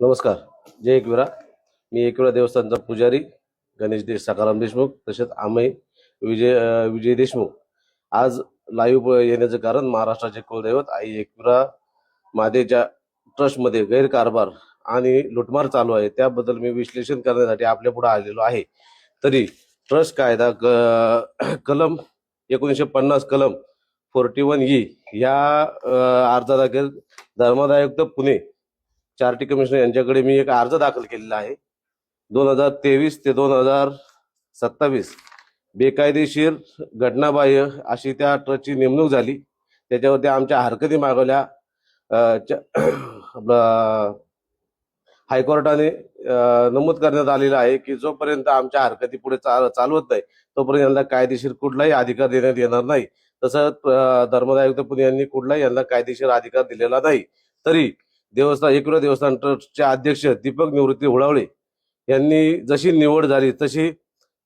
नमस्कार. जय एकविरा. मी एकविरा देवस्थानचा पुजारी गणेश देश सकाराम देशमुख तसेच आमय विजय विजय देशमुख. आज लाईव्ह येण्याचं कारण महाराष्ट्राचे कुलदैवत आई एकविरा मातेच्या ट्रस्टमध्ये गैरकारभार आणि लुटमार चालू आहे. त्याबद्दल मी विश्लेषण करण्यासाठी आपल्या पुढे आलेलो आहे. तरी ट्रस्ट कायदा क- कलम एकोणीसशे पन्नास कलम फोर्टी वन ई या अं, अर्जादाखल धर्मादायुक्त पुणे चार्टी कमिशनर यांच्याकडे मी एक अर्ज दाखल केलेला आहे. दोन हजार तेवीस ते दोन हजार सत्तावीस बेकायदेशीर घटनाबाह्य अशी त्या ट्रस्टची नेमणूक झाली. त्याच्यावरती आमच्या हरकती मागवल्या. च्या- हायकोर्टाने नमूद करण्यात आलेलं आहे की जोपर्यंत आमच्या हरकती पुढे चाल चालवत नाही तोपर्यंत यांना कायदेशीर कुठलाही अधिकार देण्यात येणार नाही. तसंच धर्मदायुक्त पुणे यांनी कुठलाही यांना कायदेशीर अधिकार दिलेला नाही. तरी देवस्थान एकविरा देवस्थान ट्रस्टचे अध्यक्ष दीपक निवृत्ती होळावळे यांनी जशी निवड झाली तशी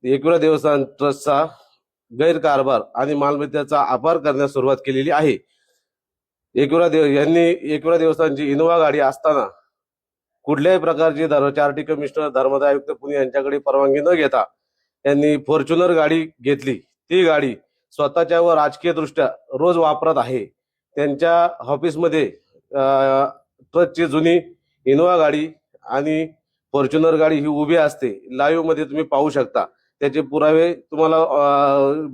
एकविरा देवस्थान ट्रस्टचा गैरकारभार आणि मालमत्तेचा अपार करण्यास सुरुवात केलेली आहे. एकविरा देव यांनी एकविरा देवस्थानची इनोवा गाडी असताना कुठल्याही प्रकारची धर्म चार्टी कमिशनर धर्मदायुक्त पुणे यांच्याकडे परवानगी न घेता यांनी फॉर्च्युनर गाडी घेतली. ती गाडी स्वतःच्या व राजकीय दृष्ट्या रोज वापरत आहे. त्यांच्या ऑफिसमध्ये अं, ट्रकची जुनी इनोवा गाडी आणि फॉर्च्युनर गाडी ही उभी असते. लाईव्हमध्ये तुम्ही पाहू शकता. त्याचे पुरावे तुम्हाला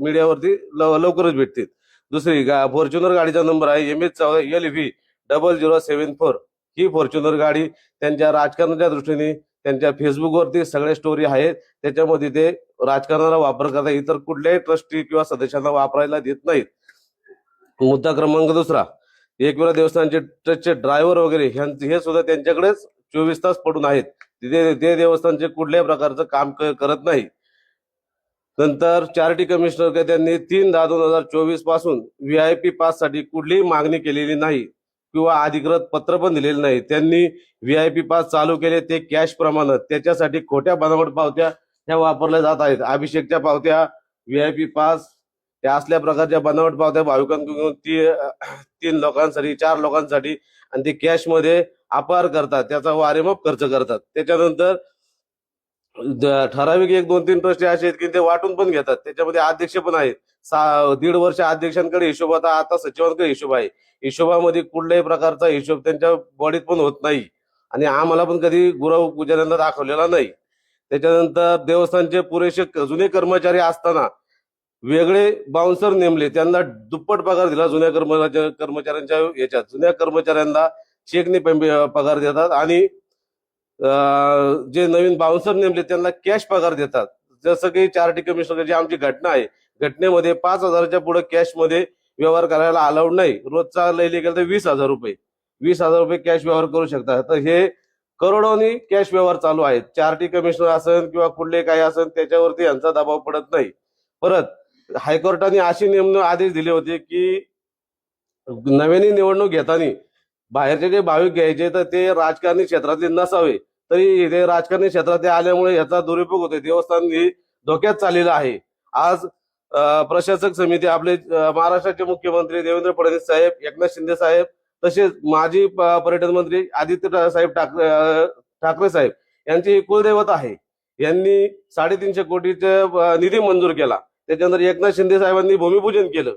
मीडियावरती लव- लवकरच भेटतील. दुसरी गा फॉर्च्युनर गाडीचा नंबर आहे एम एच चौदा L V double zero seven four ही फॉर्च्युनर गाडी त्यांच्या राजकारणाच्या दृष्टीने त्यांच्या फेसबुकवरती सगळ्या स्टोरी आहेत. त्याच्यामध्ये ते राजकारणाला वापर करतात. इतर कुठल्याही ट्रस्टी किंवा सदस्यांना वापरायला देत नाहीत. मुद्दा क्रमांक दुसरा. एकविरा देवस्थानचे ट्रस्टचे ड्रायव्हर वगैरे ह्यांचे हे सुद्धा त्यांच्याकडेच चोवीस तास पडून आहेत. तिथे ते देवस्थानचे कुठल्याही प्रकारचं काम करत नाही नंतर चॅरिटी कमिशनर त्यांनी तीन दहा दोन हजार चोवीसपासून व्ही आय पी पाससाठी कुठलीही मागणी केलेली नाही किंवा अधिकृत पत्र पण दिलेलं नाही. त्यांनी व्ही आय पी पास चालू केले ते कॅश प्रमाणात त्याच्यासाठी खोट्या बनावट पावत्या ह्या वापरल्या जात आहेत. अभिषेकच्या पावत्या व्ही आय पी पास त्या असल्या प्रकारच्या बनावट पावत्या भाविकांकडून ती तीन लोकांसाठी चार लोकांसाठी आणि ते कॅशमध्ये अपार करतात. त्याचा वारेमाप खर्च करतात. त्याच्यानंतर ठराविक एक दोन तीन ट्रस्टी असे आहेत की ते वाटून पण घेतात. त्याच्यामध्ये अध्यक्ष पण आहेत. दीड वर्ष अध्यक्षांकडे हिशोब आता आता सचिवांकडे हिशोब आहे. हिशोबामध्ये कुठल्याही प्रकारचा हिशोब त्यांच्या बॉडीत पण होत नाही. आणि आम्हाला पण कधी गुरव पुजाऱ्यांना दाखवलेला नाही. त्याच्यानंतर देवस्थानचे पुरेसे जुने कर्मचारी असताना वेगळे बाउन्सर नेमले. त्यांना दुप्पट पगार दिला जुन्या कर्मचाऱ्या कर्मचाऱ्यांच्या याच्यात. जुन्या कर्मचाऱ्यांना चेकने पगार देतात आणि जे नवीन बाउन्सर नेमले त्यांना कॅश पगार देतात. जसं की चार्टी कमिशनर जी आमची घटना आहे. घटनेमध्ये पाच हजाराच्या पुढे कॅशमध्ये व्यवहार करायला अलाउड नाही. रोजचा लैली गेला तर वीस हजार रुपये. वीस हजार रुपये कॅश व्यवहार करू शकतात तर हे करोडोनी कॅश व्यवहार चालू आहेत. चार्टी कमिशनर असेल किंवा कुठले काही असेल त्याच्यावरती यांचा दबाव पडत नाही. परत हायकोर्टाने अशी नेमणूक आदेश दिले होते की नव्याने निवडणूक घेताना बाहेरचे जे भाविक घ्यायचे तर ते राजकारणी क्षेत्रातले नसावे. तरी ते राजकारणी क्षेत्रात आल्यामुळे याचा दुरुपयोग होतोय. देवस्थान ही धोक्यात चाललेलं आहे. आज प्रशासक समिती आपले महाराष्ट्राचे मुख्यमंत्री देवेंद्र फडणवीस साहेब एकनाथ शिंदे साहेब तसेच माजी पर्यटन मंत्री आदित्य साहेब ठाकरे ठाकरे साहेब यांची कुलदैवत आहे. यांनी साडेतीनशे कोटीचा निधी मंजूर केला. त्याच्यानंतर एकनाथ शिंदे साहेबांनी भूमिपूजन केलं.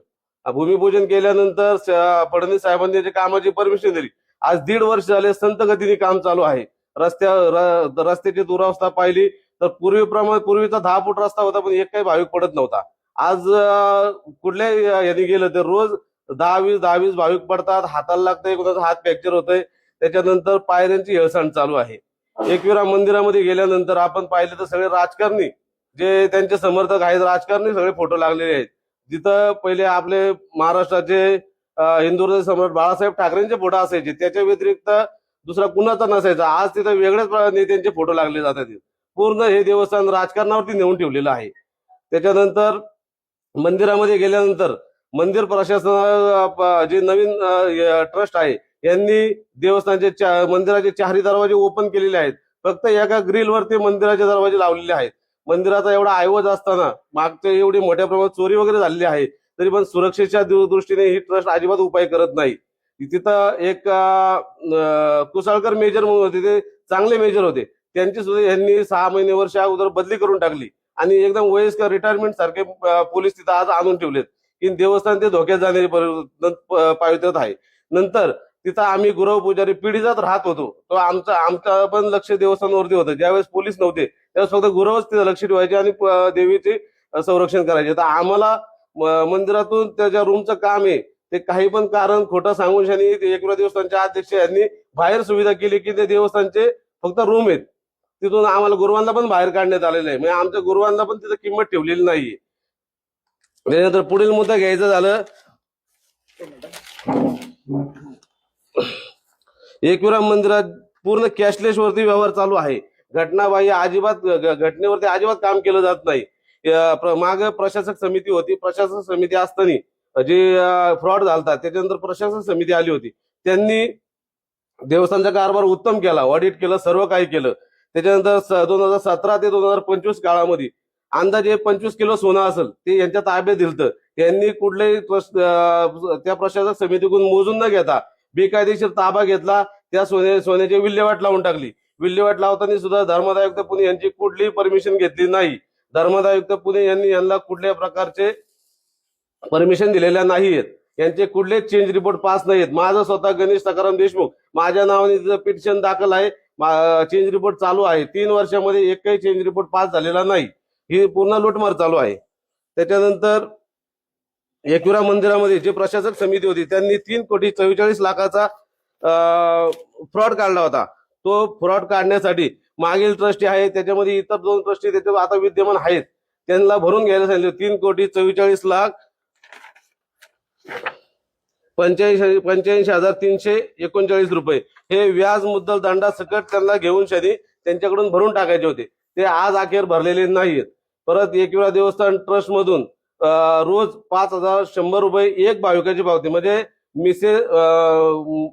भूमिपूजन केल्यानंतर फडणवीस साहेबांनी त्याच्या कामाची परमिशन दिली. आज दीड वर्ष झाले संत गतीने काम चालू आहे. रस्त्या र- रस्त्याची दुरावस्था पाहिली. तर पूर्वीप्रमाणे पूर्वीचा दहा फूट रस्ता होता पण एक काही भाविक पडत नव्हता. आज कुठल्याही यांनी गेलं तर रोज दहा वीस दहा वीस भाविक पडतात. हाताला लागतंय कुणाचा हात फ्रॅक्चर होतोय. त्याच्यानंतर पायऱ्यांची हेळसांड चालू आहे. एकविरा मंदिरामध्ये गेल्यानंतर आपण पाहिलं तर सगळे राजकारणी जे त्यांचे समर्थक आहेत राजकारणी सगळे फोटो लागलेले आहेत. जिथं पहिले आपले महाराष्ट्राचे हिंदूचे सम्राट बाळासाहेब ठाकरेंचे फोटो असायचे. त्याच्या व्यतिरिक्त दुसरा कुणाचा नसायचा. आज तिथं वेगळ्याच प्र- नेत्यांचे फोटो लागले जातात. पूर्ण हे देवस्थान राजकारणावरती नेऊन ठेवलेलं आहे. त्याच्यानंतर मंदिरामध्ये गेल्यानंतर मंदिर प्रशासन जे नवीन ट्रस्ट आहे यांनी देवस्थानचे चा- मंदिराचे चारही दरवाजे ओपन केलेले आहेत. फक्त एका ग्रिलवरती मंदिराचे दरवाजे लावलेले आहेत. मंदिराचा एवढा ऐवज असताना मागच्या एवढी मोठ्या प्रमाणात चोरी वगैरे झालेली आहे तरी पण सुरक्षेच्या दृष्टीने ही ट्रस्ट अजिबात उपाय करत नाही. तिथं एक कुसाळकर मेजर म्हणून होते ते चांगले मेजर होते. त्यांची सुद्धा यांनी सहा महिने वर्ष अगोदर बदली करून टाकली. आणि एकदम वयस्कर रिटायरमेंट सारखे पोलीस तिथं आज आणून ठेवलेत. की देवस्थान ते धोक्यात जाण्याचे प- पावित्र्यात आहे. नंतर तिथं आम्ही गुरव पुजारी पिढीजात राहत होतो. तो आमचा आमचा पण लक्ष देवस्थानावरती होतं. ज्यावेळेस पोलीस नव्हते त्यावेळेस फक्त गुरवच तिथं लक्ष ठेवायचे आणि देवीचे संरक्षण करायचे. तर आम्हाला मंदिरातून त्याच्या रूमचं काम आहे. ते काही पण कारण खोटं सांगून शनी एकविरा देवस्थानच्या अध्यक्ष यांनी बाहेर सुविधा केली की ते देवस्थानचे फक्त रूम आहेत. तिथून आम्हाला गुरुवांना पण बाहेर काढण्यात आलेलं आहे. म्हणजे आमच्या गुरुवांना पण तिथं किंमत ठेवलेली नाहीये. त्यानंतर पुढील मुद्दा घ्यायचा झालं. एकविरा मंदिरात पूर्ण कॅशलेस वरती व्यवहार चालू आहे. घटनाबाह्य अजिबात घटनेवरती अजिबात काम केलं जात नाही. माग प्रशासक समिती होती. प्रशासक समिती असताना जे फ्रॉड झालता त्याच्यानंतर प्रशासक समिती आली होती. त्यांनी देवस्थानचा कारभार उत्तम केला ऑडिट केलं सर्व काही केलं. त्याच्यानंतर दोन हजार सतरा ते दोन हजार पंचवीस काळामध्ये अंदाजे पंचवीस किलो सोनं असेल ते यांच्या ताब्यात दिलतं. त्यांनी कुठलेही त्या प्रशासक समितीकडून मोजून न घेता बेकायदेशीर ताबा घेतला त्या सोने सोन्याची विल्हेवाट लावून टाकली. विल्हेवाट लावताना सुद्धा धर्मदायुक्त पुणे यांची कुठलीही परमिशन घेतली नाही. धर्मदायुक्त पुणे यांनी यांना कुठल्या प्रकारचे परमिशन दिलेल्या नाहीयेत. यांचे कुठलेच चेंज रिपोर्ट पास नाहीयेत. माझं स्वतः गणेश सकाराम देशमुख माझ्या नावाने तिथं पिटिशन दाखल आहे. चेंज रिपोर्ट चालू आहे. तीन वर्षामध्ये एकही चेंज रिपोर्ट पास झालेला नाही. ही पूर्ण लूटमार चालू आहे. त्याच्यानंतर एकविरा मंदिरामध्ये जे प्रशासक समिती होती त्यांनी तीन कोटी चव्वेचाळीस लाखाचा फ्रॉड काढला होता. तो फ्रॉड काढण्यासाठी मागील ट्रस्टी आहे त्याच्यामध्ये इतर दोन ट्रस्टी त्याच्यावर आता विद्यमान आहेत. त्यांना भरून घ्यायला सांगितले तीन कोटी चव्वेचाळीस लाख पंच्याऐंशी पंच्याऐंशी हजार तीनशे एकोणचाळीस रुपये हे व्याज मुद्दल दंडा सकट त्यांना घेऊन शनी त्यांच्याकडून भरून टाकायचे होते. ते आज अखेर भरलेले नाहीत परत एकविरा देवस्थान ट्रस्ट मधून रोज पाच हजार शंभर रुपये एक भाविकाची पावती म्हणजे मिसे अं,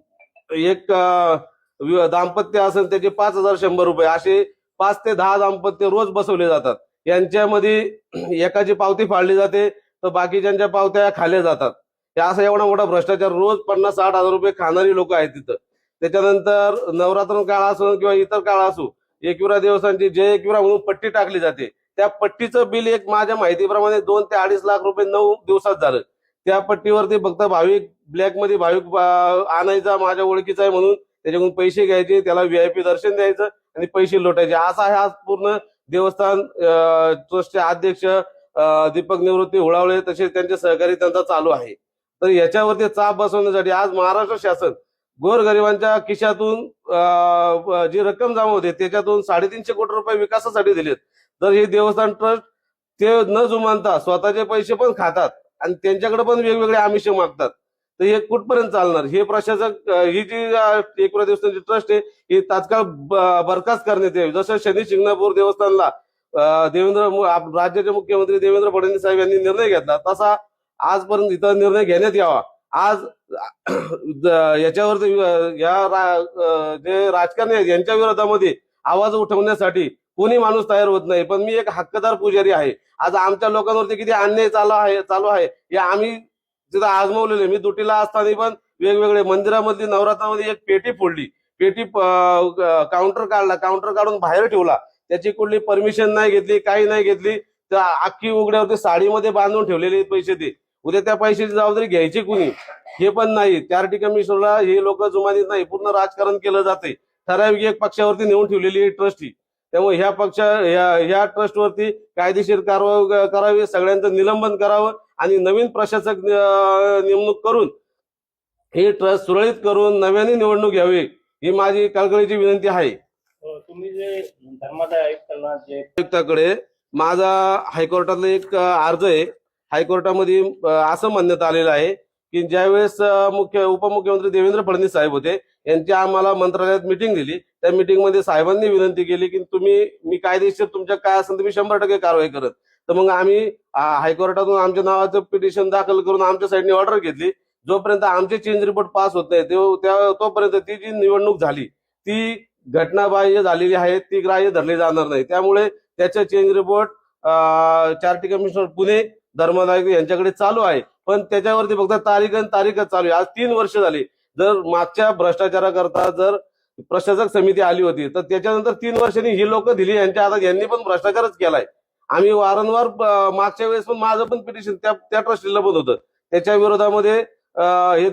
एक आ, दाम्पत्य असेल त्याचे पाच हजार शंभर रुपये. असे पाच ते दहा दाम्पत्य रोज बसवले जातात. यांच्यामध्ये एकाची पावती फाडली जाते तर बाकीच्यांच्या पावत्या खाल्ल्या जातात. हे असा एवढा मोठा भ्रष्टाचार रोज पन्नास साठ हजार रुपये खाणारी लोक आहेत तिथं. त्याच्यानंतर नवरात्र काळ असो किंवा इतर काळ असो एकविरा देवस्थानची जय एकविरा म्हणून पट्टी टाकली जाते. त्या पट्टीचं बिल एक माझ्या माहितीप्रमाणे दोन ते अडीच लाख रुपये नऊ दिवसात झालं. त्या पट्टीवरती फक्त भाविक ब्लॅकमध्ये भाविक आणायचा माझ्या ओळखीचा आहे म्हणून त्याच्याकडून पैसे घ्यायचे त्याला व्हीआयपी दर्शन द्यायचं आणि पैसे लोटायचे. असा हा पूर्ण देवस्थान ट्रस्टचे अध्यक्ष दीपक निवृत्ती होळावळे तसेच त्यांचे सहकारी त्यांचा चालू आहे. तर याच्यावरती चाप बसवण्यासाठी आज महाराष्ट्र शासन गोरगरिबांच्या खिशातून जी रक्कम जमा होते त्याच्यातून साडेतीनशे कोटी रुपये विकासासाठी दिलेत. तर हे देवस्थान ट्रस्ट ते न जुमानता स्वतःचे पैसे पण खातात आणि त्यांच्याकडे पण वेगवेगळे आमिष मागतात. तर हे कुठपर्यंत चालणार? हे प्रशासक ही जी अं, एकविरा देवस्थानची ट्रस्ट आहे ही तात्काळ ब- बरखास्त करण्यात यावी. जसं शनी शिंगणापूर देवस्थानला देवेंद्र राज्याचे मुख्यमंत्री देवेंद्र फडणवीस साहेब यांनी निर्णय घेतला तसा आजपर्यंत इथं निर्णय घेण्यात यावा. आज ज- याच्यावरती या रा- जे राजकारणी आहेत यांच्या विरोधामध्ये आवाज उठवण्यासाठी कोणी माणूस तयार होत नाही. पण मी एक हक्कदार पुजारी आहे. आज आमच्या लोकांवरती किती अन्याय चालू आहे चालू आहे या आम्ही तिथं आजमावलेले मी दुटीला असताना पण वेगवेगळे मंदिरामधली नवरात्रामध्ये एक पेटी फोडली. पेटी काउंटर काढला. काउंटर काढून बाहेर ठेवला. त्याची कुठली परमिशन नाही घेतली काही नाही घेतली. तर अख्खी उघड्यावरती साडीमध्ये बांधून ठेवलेले पैसे ते. उद्या त्या पैशाची जबाबदारी घ्यायची कुणी? हे पण नाही. चार्टी कमिशनरला हे लोक जुमानीत नाही. पूर्ण राजकारण केलं जाते ठराविक एक पक्षावरती नेऊन ठेवलेली ही ट्रस्ट ही त्यामुळे ह्या पक्ष ह्या ह्या ट्रस्टवरती कायदेशीर कारवाई करावी. सगळ्यांचं निलंबन करावं. आणि नवीन प्रशासक नेमणूक करून हे ट्रस्ट सुरळीत करून नव्याने निवडणूक घ्यावी ही माझी कळकळीची विनंती आहे. अ, तुम्ही जे धर्मादाय आयुक्तांना जे आयुक्ताकडे माझा हायकोर्टातला एक अर्ज आहे. हायकोर्टामध्ये असं म्हणण्यात आलेलं आहे की ज्यावेळेस मुख्य उपमुख्यमंत्री देवेंद्र फडणवीस साहेब होते यांची आम्हाला मंत्रालयात मिटिंग दिली. त्या मिटिंगमध्ये साहेबांनी विनंती केली की तुम्ही मी कायदेशीर तुमच्या काय असेल तुम्ही शंभर टक्के कारवाई करत. तर मग आम्ही हायकोर्टातून आमच्या नावाचं पिटिशन दाखल करून आमच्या साईडने ऑर्डर घेतली. जोपर्यंत आमचे चेंज रिपोर्ट पास होत नाही तो- त्या- तोपर्यंत ती जी निवडणूक झाली ती घटनाबाह्य झालेली आहे ती ग्राह्य धरली जाणार नाही. त्यामुळे त्याचे चेंज रिपोर्ट चार्टी कमिशनर पुणे धर्मनायक यांच्याकडे चालू आहे. पण त्याच्यावरती फक्त तारीख आणि तारीखच चालू आहे. आज तीन वर्ष झाली. जर मागच्या भ्रष्टाचाराकरता जर प्रशासक समिती आली होती तर त्याच्यानंतर तीन वर्षांनी ही लोक दिली यांच्या हातात यांनी पण भ्रष्टाचारच केलाय. आम्ही वारंवार मागच्या वेळेस पण माझं पण पिटिशन त्या त्या ट्रस्टीला बंद होतं. त्याच्या विरोधामध्ये हे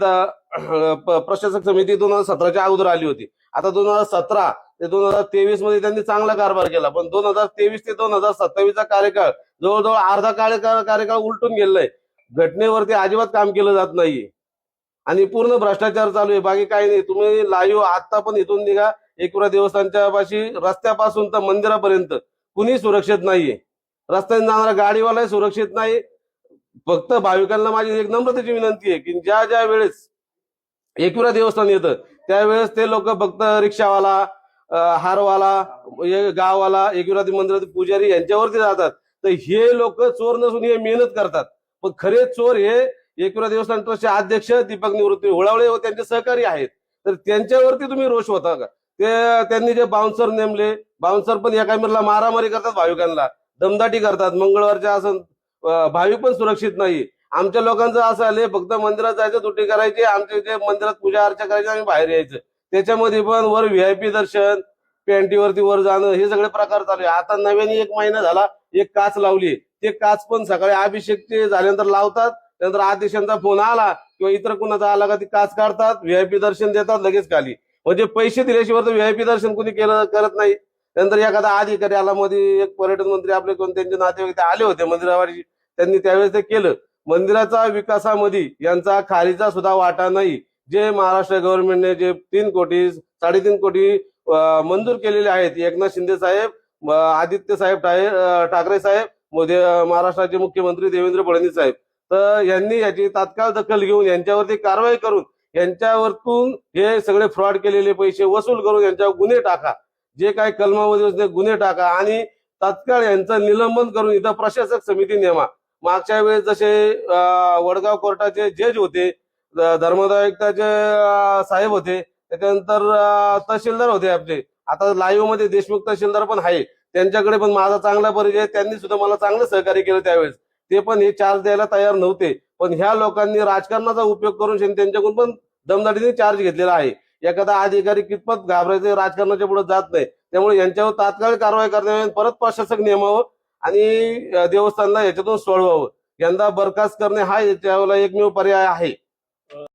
प्रशासक समिती दोन हजार सतराच्या अगोदर आली होती. आता दोन हजार सतरा ते दोन हजार तेवीसमध्ये त्यांनी चांगला कारभार केला. पण दोन हजार तेवीस ते दोन हजार सत्तावीसचा कार्यकाळ जवळजवळ अर्धा कार्यकाळ कार्यकाळ उलटून गेलेला घटनेवरती अजिबात काम केलं जात नाहीये. आणि पूर्ण भ्रष्टाचार चालू आहे. बाकी काही नाही. तुम्ही लाईव्ह आता पण इथून निघा. एकपुरा देवस्थानच्या पाशी रस्त्यापासून तर मंदिरापर्यंत. कुणी सुरक्षित नाहीये. रस्त्याने जाणारा गाडीवालाही सुरक्षित नाही. फक्त भाविकांना माझी एक नम्रतेची विनंती आहे की ज्या ज्या वेळेस एकविरा देवस्थान येतं त्यावेळेस ते लोक फक्त रिक्षावाला हारवाला गाववाला एकविरा मंदिरातील पुजारी यांच्यावरती जातात. तर हे लोक चोर नसून हे मेहनत करतात. पण खरे चोर हे एकविरा देवस्थान ट्रस्टचे अध्यक्ष दीपक निवृत्ती होळावळे व त्यांचे सहकारी आहेत. तर त्यांच्यावरती तुम्ही रोष होता का? ते त्यांनी जे बाउन्सर नेमले बाउन्सर पण एकामेरला मारामारी करतात भाविकांना. दमदाटी करतात. मंगळवारच्या असं भाविक पण सुरक्षित नाही. आमच्या लोकांचं असं आले फक्त मंदिरात जायचं तुटी करायची आमच्या जे मंदिरात पूजा अर्चा करायची आम्ही बाहेर यायचं. त्याच्यामध्ये पण वर व्हीआयपी दर्शन पॅन्टीवरती वर जाणं हे सगळे प्रकार चालू आहे. आता नव्याने एक महिना झाला एक काच लावली. ते काच पण सकाळी अभिषेकचे झाल्यानंतर लावतात त्यानंतर आदेशांचा फोन आला किंवा इतर कुणाचा आला का ती काच काढतात व्हीआयपी दर्शन देतात लगेच खाली. म्हणजे पैसे दिल्याशिवाय तर व्हीआयपी दर्शन कुणी केलं करत नाही. त्यानंतर एखादा अधिकारी आला मध्ये एक पर्यटन मंत्री आपले कोण त्यांचे नातेवाईक ते आले होते मंदिरावाडी त्यांनी त्यावेळेस ते केलं. मंदिराचा विकासामध्ये यांचा खालीचा सुद्धा वाटा नाही. जे महाराष्ट्र गव्हर्नमेंटने जे तीन कोटी साडेतीन कोटी मंजूर केलेले आहेत. एकनाथ शिंदे साहेब आदित्य साहेब ठाकरे ठाकरे साहेब महाराष्ट्राचे मुख्यमंत्री देवेंद्र फडणवीस साहेब. तर यांनी याची तात्काळ दखल घेऊन यांच्यावरती कारवाई करून यांच्यावरतून हे सगळे फ्रॉड केलेले पैसे वसूल करून यांच्यावर गुन्हे टाका. जे काही कलमामध्ये ते गुन्हे टाका आणि तात्काळ यांचं निलंबन करून इथं प्रशासक समिती नेमा. मागच्या वेळेस जसे वडगाव कोर्टाचे जज होते धर्मदायुक्ताचे साहेब होते त्याच्यानंतर तहसीलदार होते आपले. आता लाईव्हमध्ये देशमुख तहसीलदार पण आहे. त्यांच्याकडे पण माझा चांगला परिचय त्यांनी सुद्धा मला चांगलं सहकार्य केलं त्यावेळेस. ते पण हे चार्ज द्यायला तयार नव्हते. पण ह्या लोकांनी राजकारणाचा उपयोग करून त्यांच्याकडून पण दमदाटीने चार्ज घेतलेला आहे. एखादा अधिकारी कितपत घाबरायचे राजकारणाच्या पुढे जात नाही. त्यामुळे यांच्यावर तात्काळ कारवाई करण्यात परत प्रशासक नेमावं आणि देवस्थानला याच्यातून सोडवावं. यंदा बरखास्त करणे हा याच्यावर एकमेव पर्याय आहे.